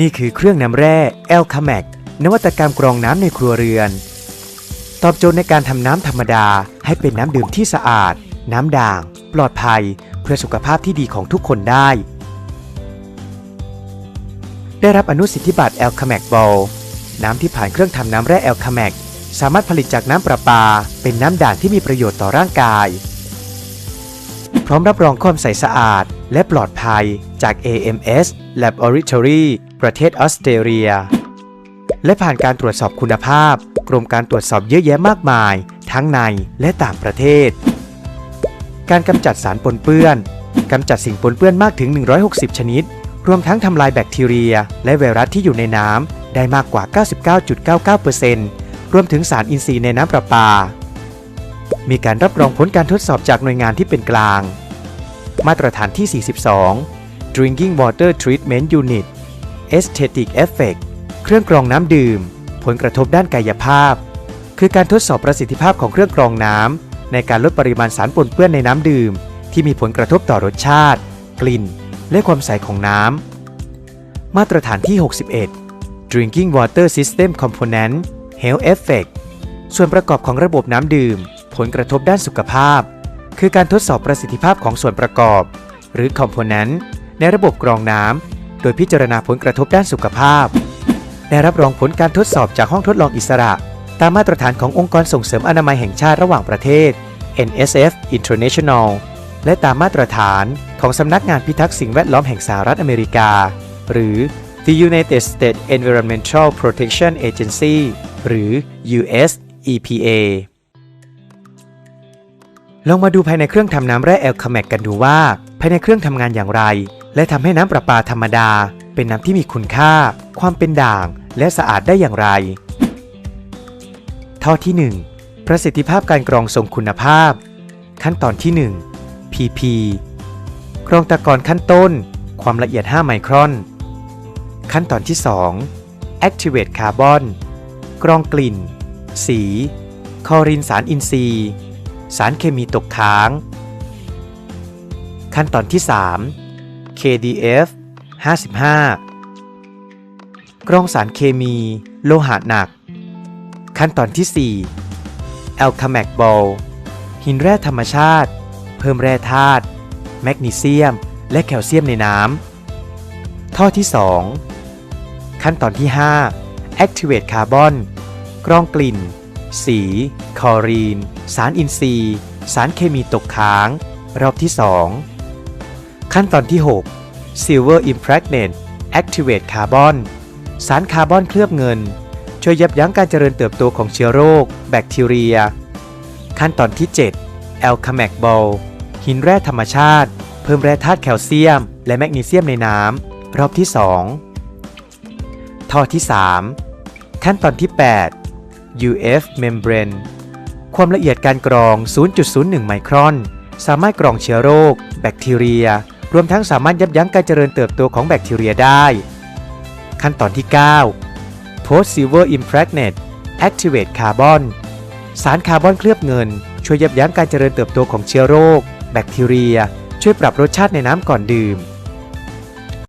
นี่คือเครื่องน้ำแร่แอลคาแมกนวัตกรรมกรองน้ำในครัวเรือน ตอบโจทย์ในการทำน้ำธรรมดาให้เป็นน้ำดื่มที่สะอาด น้ำด่าง ปลอดภัย เพื่อสุขภาพที่ดีของทุกคนได้ ได้รับอนุสิทธิบัตรแอลคาแมกบอลน้ำที่ผ่านเครื่องทำน้ำแร่แอลคาแมกสามารถผลิตจากน้ำประปา เป็นน้ำด่างที่มีประโยชน์ต่อร่างกาย พร้อมรับรองความใสสะอาด และปลอดภัยจาก AMS Laboratory ประเทศออสเตรเลีย และผ่านการตรวจสอบคุณภาพ กรมการตรวจสอบเยอะแยะมากมาย ทั้งในและต่างประเทศ การกำจัดสารปนเปื้อนกำจัดสิ่งปนเปื้อนมากถึง 160 ชนิด รวมทั้งทำลายแบคทีเรีย และไวรัสที่อยู่ในน้ำได้มากกว่า 99.99%รวมถึงสารอินทรีย์ในน้ำประปา มีการรับรองผลการทดสอบจากหน่วยงานที่เป็นกลาง มาตรฐานที่ 42 Drinking Water Treatment Unit Aesthetic Effect เครื่องกรองน้ำดื่ม ผลกระทบด้านกายภาพ คือการทดสอบประสิทธิภาพของเครื่องกรองน้ำในการลดปริมาณสารปนเปื้อนในน้ำดื่ม ที่มีผลกระทบต่อรสชาติ กลิ่น และความใสของน้ำ มาตรฐานที่ 61 Drinking Water System Component Health Effect ส่วนประกอบของระบบน้ำดื่ม ผลกระทบด้านสุขภาพ คือการทดสอบประสิทธิภาพของส่วนประกอบ หรือ Component ในระบบกรองน้ำโดยพิจารณาผลกระทบด้านสุขภาพ ได้รับรองผลการทดสอบจากห้องทดลองอิสระ ตามมาตรฐานขององค์กรส่งเสริมอนามัยแห่งชาติระหว่างประเทศ NSF International และตามมาตรฐานของสำนักงานพิทักษ์สิ่งแวดล้อมแห่งสหรัฐอเมริกา หรือ The United States Environmental Protection Agency หรือ US EPA ลองมาดูภายในเครื่องทำน้ำแร่แอลคาแมกกันดูว่า ภายในเครื่องทำงานอย่างไร และทำให้น้ำประปาธรรมดา เป็นน้ำที่มีคุณค่า ความเป็นด่าง และสะอาดได้อย่างไร ท่อที่ 1 ประสิทธิภาพการกรองทรงคุณภาพ ขั้นตอนที่ 1 PP กรองตะกอนขั้นต้น ความละเอียด 5 ไมครอน ขั้นตอนที่ 2 Activate Carbon กรองกลิ่น สี คอรินสารอินทรีย์ สารเคมีตกค้าง ขั้นตอนที่ 3 KDF 55 กรองสารเคมี โลหะหนัก ขั้นตอนที่ 4 a l c a m a c Ball หินแร่ธรรมชาติ เพิ่มแร่ธาตุแมกนีเซียม และแคลเซียมในน้ำท่อที่ 2 ขั้นตอนที่ 5 Activate Carbon กรองกลิ่น สี คอรีน สารอินทรีย์ สารเคมีตกค้าง รอบที่ 2 ขั้นตอนที่ 6 Silver Impregnate Activate Carbon สารคาร์บอนเคลือบเงิน ช่วยยับยั้งการเจริญเติบโตของเชื้อโรค แบคทีเรีย ขั้นตอนที่ 7 a l c a m a c Ball หินแร่ธรรมชาติ เพิ่มแร่ธาตุแคลเซียม และแมกนีเซียมในน้ำรอบที่ 2 ท่อที่ 3 ขั้นตอนที่ 8 UF Membrane ความละเอียดการกรอง 0.01 ไมครอน สามารถกรองเชื้อโรค แบคทีเรีย รวมทั้งสามารถยับยั้งการเจริญเติบโตของแบคทีเรียได้ ขั้นตอนที่ 9 Post Silver Impregnate Activate Carbon สารคาร์บอนเคลือบเงิน ช่วยยับยั้งการเจริญเติบโตของเชื้อโรค แบคทีเรีย ช่วยปรับรสชาติในน้ำก่อนดื่ม